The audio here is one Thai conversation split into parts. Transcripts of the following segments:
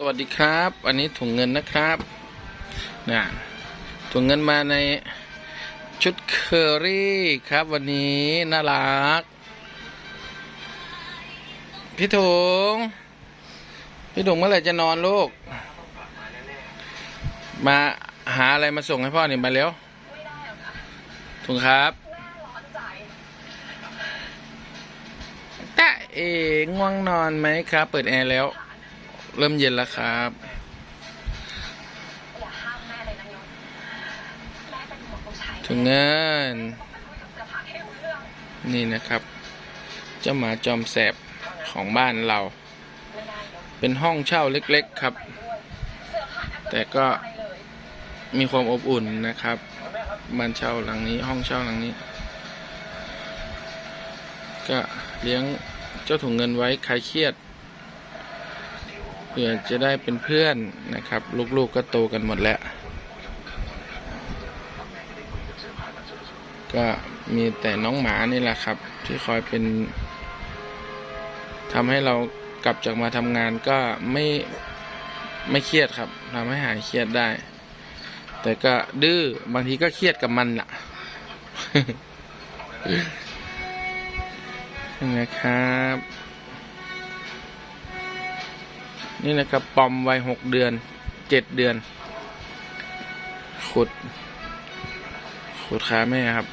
สวัสดีครับ อันนี้ถุงเงินนะครับนะถุงเงินมาในชุดเคอรี่ครับวันนี้น่ารัก พี่ถุงพี่ถุงเมื่อไหร่จะนอนลูก มาหาอะไรมาส่งให้พ่อหน่อยมาเร็วถุงครับตาเอง่วงนอนไหมครับ เปิดแอร์แล้ว เริ่มเย็นแล้วครับถึงเงินนี่นะครับ เจ้าหมาจอมแสบของบ้านเรา เป็นห้องเช่าเล็กๆครับ แต่ก็มีความอบอุ่นนะครับ บ้านเช่าหลังนี้ห้องเช่าหลังนี้ ก็เลี้ยงเจ้าถุงเงินไว้คลายเครียด พื่อจะได้เป็นเพื่อนนะครับ ลูกๆก็โตกันหมดแล้ว ก็มีแต่น้องหมานี่แหละครับ ที่คอยเป็นทำให้เรากลับจากมาทำงานก็ไม่ไม่เครียดครับทำให้หายเครียดได้ แต่ก็ดื้อบางทีก็เครียดกับมันล่ะนะครับ นี่นะครับปอมวัยหกเดือนเจ็ดเดือน ขุด ขุดขาแม่ครับ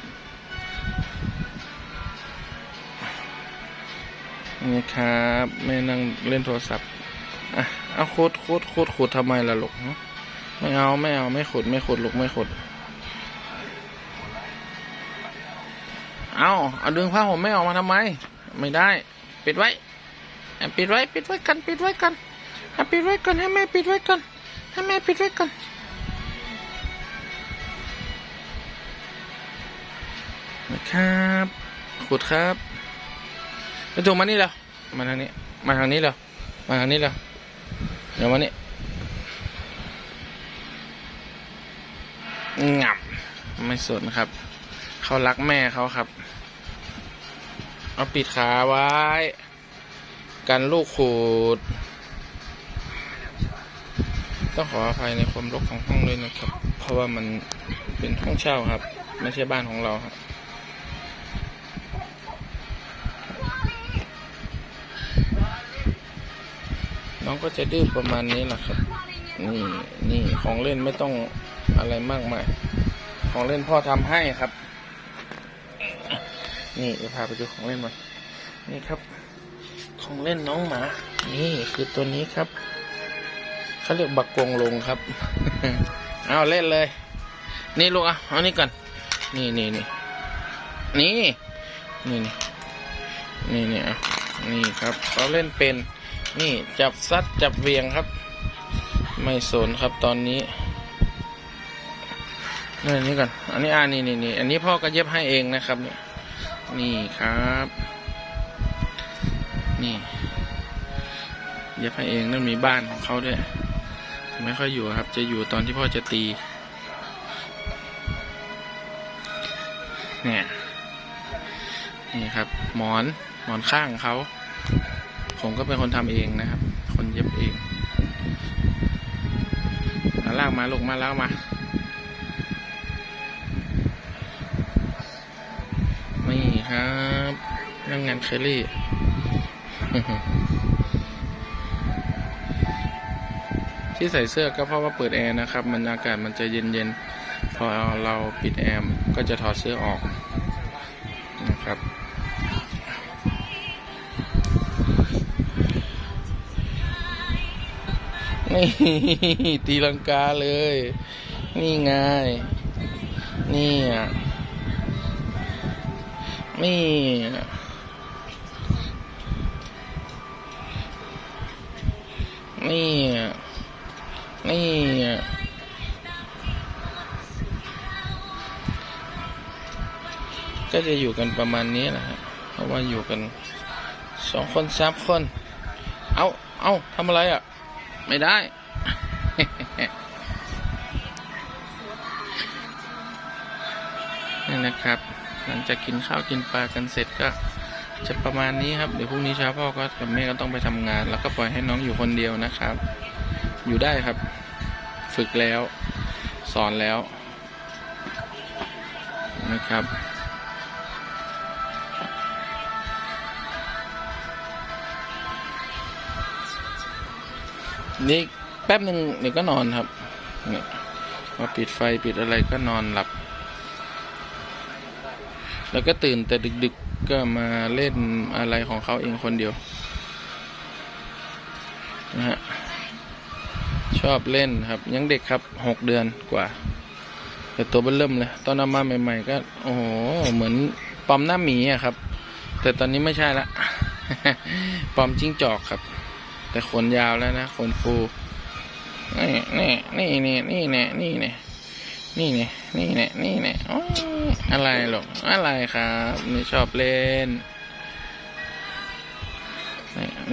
นี่ครับแม่นั่งเล่นโทรศัพท์อะเอาขุดขุดขุดขุดทำไมล่ะลูกฮะไม่เอาไม่เอาไม่ขุดไม่ขุดลูกไม่ขุดเอาเอาดึงผ้าห่มไม่ออกมาทำไม ไม่ได้ ปิดไว้ ปิดไว้ ปิดไว้กัน ปิดไว้กัน อะปิดไว้กันให้แม่ปิดไว้กันให้แม่ปิดไว้กันนะครับขุดครับไปถูกมานี่แล้วมาทางนี้ มาทางนี้แล้วมาทางนี้แล้วเดี๋ยวมานี่งับไม่สนครับ เขารักแม่เขาครับ เอาปิดขาไว้ กันลูกขูด ต้องขออภัยในความรกของห้องด้วยนะครับ เพราะว่ามันเป็นห้องเช่าครับ ไม่ใช่บ้านของเราครับน้องก็จะดื้อประมาณนี้แหละครับ นี่นี่ของเล่นไม่ต้องอะไรมากมาย ของเล่นพ่อทำให้ครับ นี่เดี๋ยวพาไปดูของเล่นมานี่ครับ ของเล่นน้องหมา นี่คือตัวนี้ครับ เขาเรียกบักกวงลงครับ เอาเล่นเลย นี่ลูกอะเอานี่ก่อน นี่นี่นี่นี่นี่นี่นี่อะนี่ครับเราเล่นเป็น นี่จับซัดจับเวียงครับ ไม่สนครับตอนนี้นี่นี่ก่อน อันนี้อ่านี่นี่นี่อันนี้พ่อก็เย็บให้เองนะครับเนี่ยนี่ครับ นี่เย็บให้เองนั่นมีบ้านของเขาด้วย ไม่ค่อยอยู่ครับ จะอยู่ตอนที่พ่อจะตี เนี่ย นี่ครับ หมอนหมอนข้างเขา ผมก็เป็นคนทำเองนะครับ คนเย็บเองมาลากมาลูกมาแล้วมานี่ครับเรื่องงานเคอรี่ ที่ใส่เสื้อก็เพราะว่าเปิดแอร์นะครับมันอากาศมันจะเย็นๆพอเราปิดแอร์ก็จะถอดเสื้อออกนะครับนี่ตีลังกาเลย นี่ไงนี่อะนี่นี่อะ นี่ก็จะอยู่กันประมาณนี้แหละเพราะว่าอยู่กันสองคนสามคน เอาเอาทำอะไรอะ ไม่ได้ นี่นะครับ หลังจากกินข้าวกินปลากันเสร็จก็จะประมาณนี้ครับ เดี๋ยวพรุ่งนี้เช้าพ่อก็กับแม่ก็ต้องไปทำงาน แล้วก็ปล่อยให้น้องอยู่คนเดียวนะครับ อยู่ได้ครับ ฝึกแล้ว สอนแล้ว นะครับ นี่แป๊บหนึ่งเดี๋ยวก็นอนครับเนี่ยพอปิดไฟปิดอะไรก็นอนหลับ แล้วก็ตื่นแต่ดึกๆก็มาเล่นอะไรของเขาเองคนเดียวนะฮะ ชอบเล่นครับ ยังเด็กครับหกเดือนกว่า แต่ตัวเบิ่มเริ่มเลย ตอนเอามาใหม่ ๆ ก็ โอ้โห เหมือนปอมหน้าหมีอะครับ แต่ตอนนี้ไม่ใช่ละปอมจิ้งจอกครับ แต่ขนยาวแล้วนะขนฟูนี่นี่นี่นี่นี่แน่นี่แน่นี่แน่นี่แน่นี่แน่อะไรหรอกอะไรครับนี่ชอบเล่น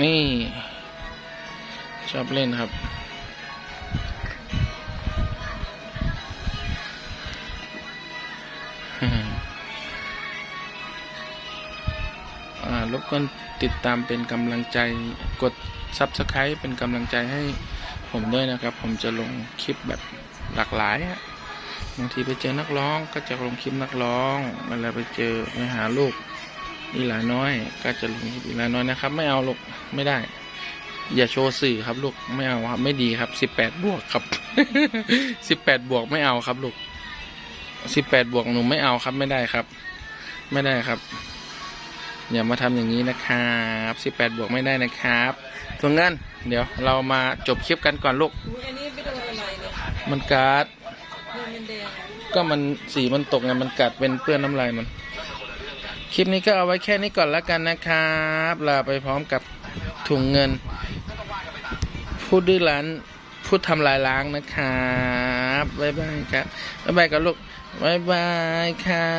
นี่ ชอบเล่นครับ บกวนติดตามเป็นกำลังใจกด Subscribe เป็นกำลังใจให้ผมด้วยนะครับ ผมจะลงคลิปแบบหลากหลายบางทีไปเจอนักร้องก็จะลงคลิปนักร้องเวลาไปเจอไปหาลูกอีหลาน้อย ก็จะลงคลิปอีหลาน้อยนะครับ ไม่เอาลูกไม่ได้ อย่าโชว์สื่อครับลูกไม่เอาครับ ไม่ดีครับสิบแปดบวกครับสิบแปดบวกไม่เอาครับลูกสิบแปดบวกหนูไม่เอาครับไม่ได้ครับ ไม่ได้ครับ อย่ามาทำอย่างนี้นะครับสิบแปดบวกไม่ได้นะครับส่วนเงินเดี๋ยวเรามาจบคลิปกันก่อนลูกอุ๊ยอันนี้ไม่โดนอะไรเนี่ยมันกัดมือมันแดงก็มันสีมันตกไงมันกัดเป็นเปื้อนน้ำลายมัน คลิปนี้ก็เอาไว้แค่นี้ก่อนแล้วกันนะครับลาไปพร้อมกับถุงเงิน พูดดื้อรั้นพูดทำลายล้างนะครับบ๊ายบายครับบ๊ายบายกับลูกบ๊ายบายครั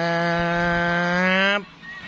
บ